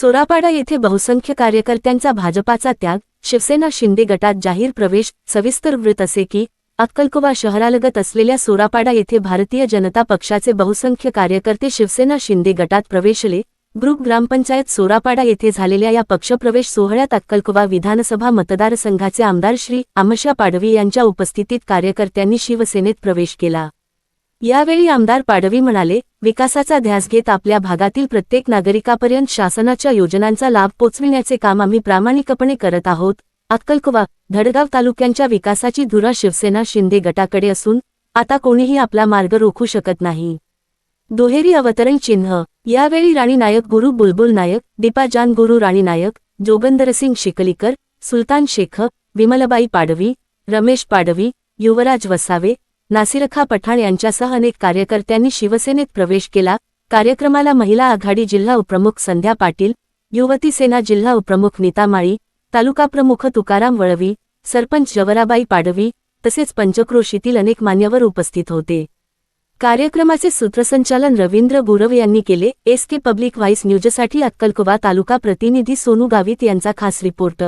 सोरापाडा येथे बहुसंख्य कार्यकर्त्यांचा भाजपाचा त्याग शिवसेना शिंदे गटात जाहीर प्रवेश सविस्तर वृत्त असे की अक्कलकोवा शहरालगत असलेल्या सोरापाडा येथे भारतीय जनता पक्षाचे बहुसंख्य कार्यकर्ते शिवसेना शिंदे गटात प्रवेशले ग्रुप ग्रामपंचायत सोरापाडा येथे झालेल्या या पक्षप्रवेश सोहळ्यात अक्कलकोवा विधानसभा मतदारसंघाचे आमदार श्री आमशा पाडवी यांच्या उपस्थितीत कार्यकर्त्यांनी शिवसेनेत प्रवेश केला. यावेळी आमदार पाडवी म्हणाले विकासाचा ध्यास घेत आपल्या भागातील प्रत्येक नागरिकापर्यंत शासनाच्या योजनांचा लाभ पोचविण्याचे काम आम्ही प्रामाणिकपणे करत आहोत. अक्कलकुवा धडगाव तालुक्यांच्या विकासाची धुरा शिवसेना शिंदे गटाकडे असून आता कोणीही आपला मार्ग रोखू शकत नाही. दुहेरी अवतरण चिन्ह यावेळी राणी नायक गुरु बुलबुल नायक दीपा जान गुरु राणी नायक जोगंदरसिंग शिकलीकर सुलतान शेख विमलबाई पाडवी रमेश पाडवी युवराज वसावे नासिरखा पठाण यांच्यासह अनेक कार्यकर्त्यांनी शिवसेनेत प्रवेश केला. कार्यक्रमाला महिला आघाडी जिल्हा उपप्रमुख संध्या पाटील युवती सेना जिल्हा उपप्रमुख नीता माळी तालुकाप्रमुख तुकाराम वळवी सरपंच जवराबाई पाडवी तसेच पंचक्रोशीतील अनेक मान्यवर उपस्थित होते. कार्यक्रमाचे सूत्रसंचालन रवींद्र गुरव यांनी केले. एस के पब्लिक व्हाईस न्यूजसाठी अक्कलकुवा तालुका प्रतिनिधी सोनू गावित यांचा खास रिपोर्ट.